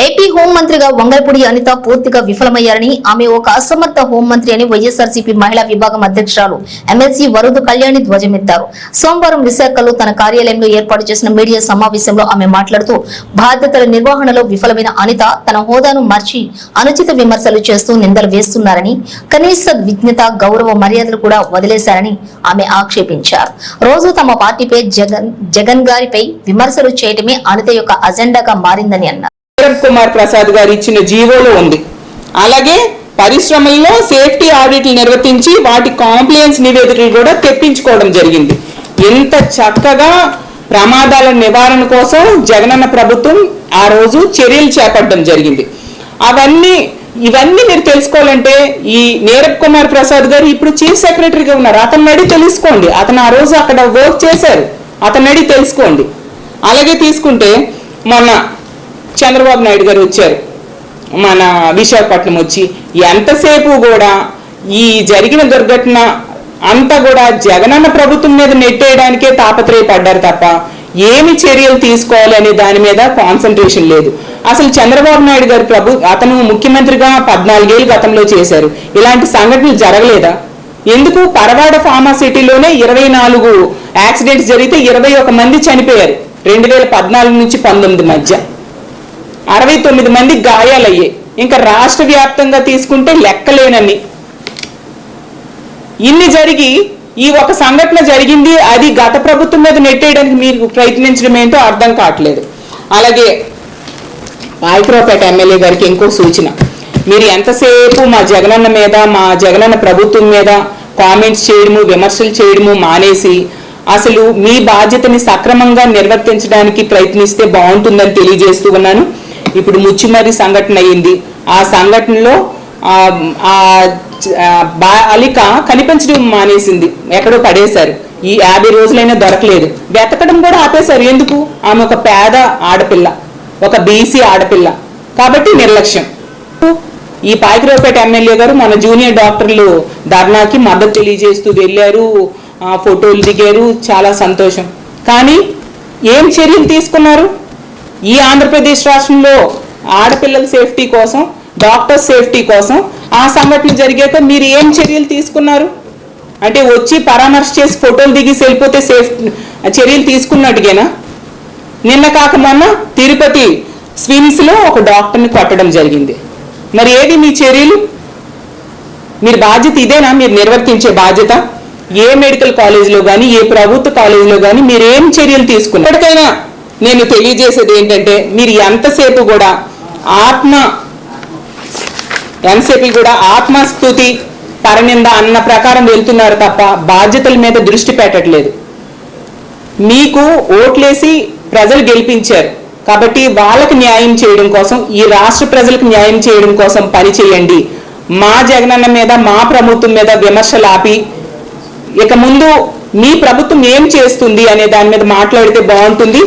AP హోంమంత్రిగా Vangalapudi Anitha పూర్తిగా విఫలమయ్యారని ఆమె ఒక అసమర్థ హోంమంత్రి అని వైఎస్ఆర్సీపీ మహిళా విభాగం అధ్యక్షురాలు ఎమ్మెల్సీ వరుదు కళ్యాణి ధ్వజమెత్తారు. సోమవారం విశాఖలో తన కార్యాలయంలో ఏర్పాటు చేసిన మీడియా సమావేశంలో ఆమె మాట్లాడుతూ బాధ్యతల నిర్వహణలో విఫలమైన అనిత తన హోదాను మార్చి అనుచిత విమర్శలు చేస్తూ నిందలు వేస్తున్నారని కనీస విజ్ఞత గౌరవ మర్యాదలు కూడా వదిలేశారని ఆమె ఆక్షేపించారు. రోజు తమ పార్టీపై జగన్ జగన్ గారిపై విమర్శలు చేయటమే అనిత యొక్క అజెండాగా మారిందని అన్నారు. కిరణ్ కుమార్ ప్రసాద్ గారు ఇచ్చిన జీవోలో ఉంది. అలాగే పరిశ్రమల్లో సేఫ్టీ ఆడిట్లు నిర్వర్తించి వాటి కాంప్లయన్స్ నివేదికలు కూడా తెప్పించుకోవడం జరిగింది. ఎంత చక్కగా ప్రమాదాల నివారణ కోసం జగనన్న ప్రభుత్వం ఆ రోజు చర్యలు చేపట్టడం జరిగింది. అవన్నీ ఇవన్నీ మీరు తెలుసుకోవాలంటే ఈ నీరబ్ కుమార్ ప్రసాద్ గారు ఇప్పుడు చీఫ్ సెక్రటరీగా ఉన్నారు. అతన్ని అడిగి తెలుసుకోండి. అతను ఆ రోజు అక్కడ వర్క్ చేశారు. అతన్ని అడిగి తెలుసుకోండి. అలాగే తీసుకుంటే మొన్న చంద్రబాబు నాయుడు గారు వచ్చారు. మన విశాఖపట్నం వచ్చి ఎంతసేపు కూడా ఈ జరిగిన దుర్ఘటన అంతా కూడా జగనన్న ప్రభుత్వం మీద నెట్టేయడానికే తాపత్రయపడ్డారు తప్ప ఏమి చర్యలు తీసుకోవాలి అనే దాని మీద కాన్సన్ట్రేషన్ లేదు. అసలు చంద్రబాబు నాయుడు గారు ప్రభు అతను ముఖ్యమంత్రిగా పద్నాలుగేళ్ళు గతంలో చేశారు. ఇలాంటి సంఘటనలు జరగలేదా? ఎందుకు పరవాడ ఫార్మాసిటీలోనే ఇరవై నాలుగు యాక్సిడెంట్స్ జరిగితే ఇరవై ఒక మంది చనిపోయారు. రెండు వేల పద్నాలుగు నుంచి పంతొమ్మిది మధ్య. అరవై తొమ్మిది మంది గాయాలయ్యాయి ఇంకా రాష్ట్ర వ్యాప్తంగా తీసుకుంటే లెక్కలేనని ఇన్ని జరిగి ఈ ఒక సంఘటన జరిగింది అది గత ప్రభుత్వం మీద నెట్టేయడానికి మీరు ప్రయత్నించడం ఏంటో అర్థం కావట్లేదు. అలాగే పాయకరావుపేట ఎమ్మెల్యే గారికి ఇంకో సూచన. మీరు ఎంతసేపు మా జగనన్న మీద మా జగనన్న ప్రభుత్వం మీద కామెంట్స్ చేయడము విమర్శలు చేయడము మానేసి అసలు మీ బాధ్యతని సక్రమంగా నిర్వర్తించడానికి ప్రయత్నిస్తే బాగుంటుందని తెలియజేస్తూ ఉన్నాను. ఇప్పుడు ముచ్చిమరి సంఘటన అయింది ఆ సంఘటనలో ఆ అలిక బాలిక కనిపించడం మానేసింది. ఎక్కడో పడేశారు. ఈ యాభై రోజులైనా దొరకలేదు. వెతకడం కూడా ఆపేశారు. ఎందుకు? ఆమె ఒక పేద ఆడపిల్ల. ఒక బీసీ ఆడపిల్ల. కాబట్టి నిర్లక్ష్యం. ఈ పాయకరావుపేట ఎమ్మెల్యే గారు మన జూనియర్ డాక్టర్లు ధర్నాకి మద్దతు తెలియజేస్తూ వెళ్ళారు. ఆ, ఫోటోలు దిగారు. చాలా సంతోషం. కానీ ఏం చర్యలు తీసుకున్నారు? ఈ ఆంధ్రప్రదేశ్ రాష్ట్రంలో ఆడపిల్లల సేఫ్టీ కోసం డాక్టర్ సేఫ్టీ కోసం ఆ సంఘటన జరిగాక మీరు ఏం చర్యలు తీసుకున్నారు? అంటే వచ్చి పరామర్శ చేసి ఫోటోలు దిగి వెళ్ళిపోతే సేఫ్ చర్యలు తీసుకున్నట్టుగేనా? నిన్న కాక మొన్న తిరుపతి స్విమ్స్లో ఒక డాక్టర్ని కొట్టడం జరిగింది. మరి ఏది మీ చర్యలు? మీరు బాధ్యత ఇదేనా? మీరు నిర్వర్తించే బాధ్యత? ఏ మెడికల్ కాలేజ్లో కానీ ఏ ప్రభుత్వ కాలేజీలో కానీ మీరు ఏం చర్యలు తీసుకున్నారు? ఎప్పటికైనా నేను తెలియజేసేది ఏంటంటే మీరు ఎంతసేపు కూడా ఆత్మ ఎంతసేపు కూడా ఆత్మస్థుతి పరనింద అన్న ప్రకారం వెళ్తున్నారు తప్ప బాధ్యతల మీద దృష్టి పెట్టట్లేదు. మీకు ఓట్లేసి ప్రజలు గెలిపించారు. కాబట్టి వాళ్ళకి న్యాయం చేయడం కోసం ఈ రాష్ట్ర ప్రజలకు న్యాయం చేయడం కోసం పని చేయండి. మా జగనన్న మీద మా ప్రభుత్వం మీద విమర్శలు ఆపి ఇక ముందు మీ ప్రభుత్వం ఏం చేస్తుంది అనే దాని మీద మాట్లాడితే బాగుంటుంది.